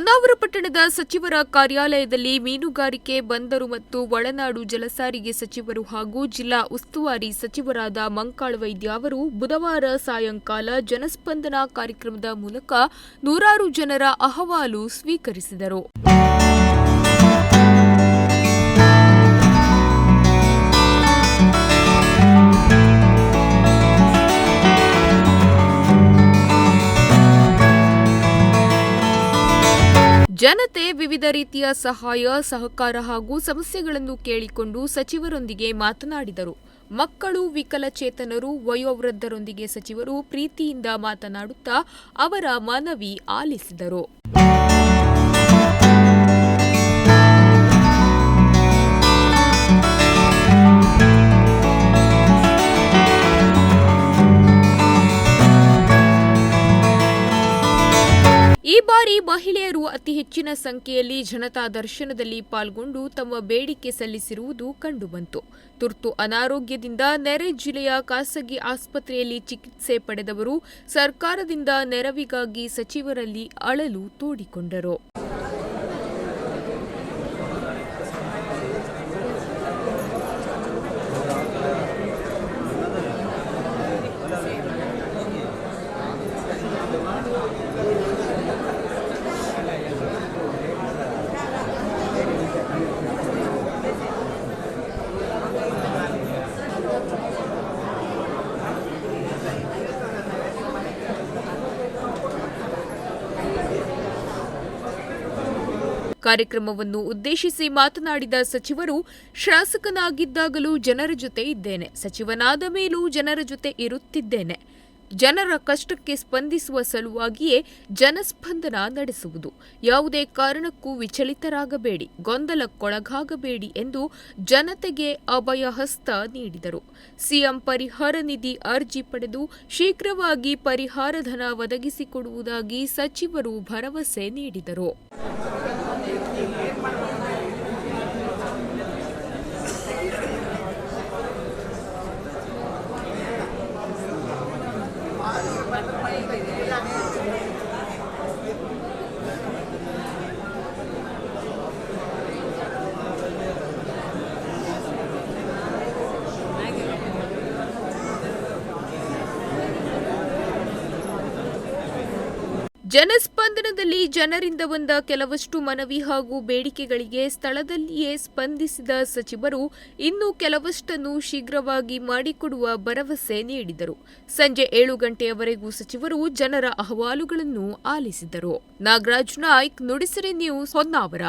ಹೊನ್ನಾವರ ಪಟ್ಟಣದ ಸಚಿವರ ಕಾರ್ಯಾಲಯದಲ್ಲಿ ಮೀನುಗಾರಿಕೆ, ಬಂದರು ಮತ್ತು ಒಳನಾಡು ಜಲಸಾರಿಗೆ ಸಚಿವರು ಹಾಗೂ ಜಿಲ್ಲಾ ಉಸ್ತುವಾರಿ ಸಚಿವರಾದ ಮಂಕಾಳ ವೈದ್ಯ ಅವರು ಬುಧವಾರ ಸಾಯಂಕಾಲ ಜನಸ್ಪಂದನ ಕಾರ್ಯಕ್ರಮದ ಮೂಲಕ ನೂರಾರು ಜನರ ಅಹವಾಲು ಸ್ವೀಕರಿಸಿದರು. ಜನತೆ ವಿವಿಧ ರೀತಿಯ ಸಹಾಯ, ಸಹಕಾರ ಹಾಗೂ ಸಮಸ್ಯೆಗಳನ್ನು ಕೇಳಿಕೊಂಡು ಸಚಿವರೊಂದಿಗೆ ಮಾತನಾಡಿದರು. ಮಕ್ಕಳು, ವಿಕಲಚೇತನರು, ವಯೋವೃದ್ಧರೊಂದಿಗೆ ಸಚಿವರು ಪ್ರೀತಿಯಿಂದ ಮಾತನಾಡುತ್ತಾ ಅವರ ಮನವಿ ಆಲಿಸಿದರು. ಬಾರಿ ಮಹಿಳೆಯರು ಅತಿ ಹೆಚ್ಚಿನ ಸಂಖ್ಯೆಯಲ್ಲಿ ಜನತಾ ದರ್ಶನದಲ್ಲಿ ಪಾಲ್ಗೊಂಡು ತಮ್ಮ ಬೇಡಿಕೆ ಸಲ್ಲಿಸಿರುವುದು ಕಂಡುಬಂತು. ತುರ್ತು ಅನಾರೋಗ್ಯದಿಂದ ನೆರೆ ಜಿಲ್ಲೆಯ ಖಾಸಗಿ ಆಸ್ಪತ್ರೆಯಲ್ಲಿ ಚಿಕಿತ್ಸೆ ಪಡೆದವರು ಸರ್ಕಾರದಿಂದ ನೆರವಿಗಾಗಿ ಸಚಿವರಲ್ಲಿ ಅಳಲು ತೋಡಿಕೊಂಡರು. ಕಾರ್ಯಕ್ರಮವನ್ನು ಉದ್ದೇಶಿಸಿ ಮಾತನಾಡಿದ ಸಚಿವರು, ಶಾಸಕನಾಗಿದ್ದಾಗಲೂ ಜನರ ಜೊತೆ ಇದ್ದೇನೆ, ಸಚಿವನಾದ ಮೇಲೂ ಜನರ ಜೊತೆ ಇರುತ್ತಿದ್ದೇನೆ. ಜನರ ಕಷ್ಟಕ್ಕೆ ಸ್ಪಂದಿಸುವ ಸಲುವಾಗಿಯೇ ಜನಸ್ಪಂದನ ನಡೆಸುವುದು. ಯಾವುದೇ ಕಾರಣಕ್ಕೂ ವಿಚಲಿತರಾಗಬೇಡಿ, ಗೊಂದಲಕ್ಕೊಳಗಾಗಬೇಡಿ ಎಂದು ಜನತೆಗೆ ಅಭಯ ಹಸ್ತ ನೀಡಿದರು. ಸಿಎಂ ಪರಿಹಾರ ನಿಧಿ ಅರ್ಜಿ ಪಡೆದು ಶೀಘ್ರವಾಗಿ ಪರಿಹಾರ ಧನ ಒದಗಿಸಿಕೊಡುವುದಾಗಿ ಸಚಿವರು ಭರವಸೆ ನೀಡಿದರು. எல்லாமே ಜನಸ್ಪಂದನದಲ್ಲಿ ಜನರಿಂದ ಬಂದ ಕೆಲವಷ್ಟು ಮನವಿ ಹಾಗೂ ಬೇಡಿಕೆಗಳಿಗೆ ಸ್ಥಳದಲ್ಲಿಯೇ ಸ್ಪಂದಿಸಿದ ಸಚಿವರು ಇನ್ನು ಕೆಲವಷ್ಟನ್ನು ಶೀಘ್ರವಾಗಿ ಮಾಡಿಕೊಡುವ ಭರವಸೆ ನೀಡಿದರು. ಸಂಜೆ ಏಳು ಗಂಟೆಯವರೆಗೂ ಸಚಿವರು ಜನರ ಅಹವಾಲುಗಳನ್ನು ಆಲಿಸಿದರು. ನಾಗರಾಜ್ ನಾಯ್ಕ್, ನುಡಿಸಿರಿ ನ್ಯೂಸ್ ಹೊನ್ನಾವರ.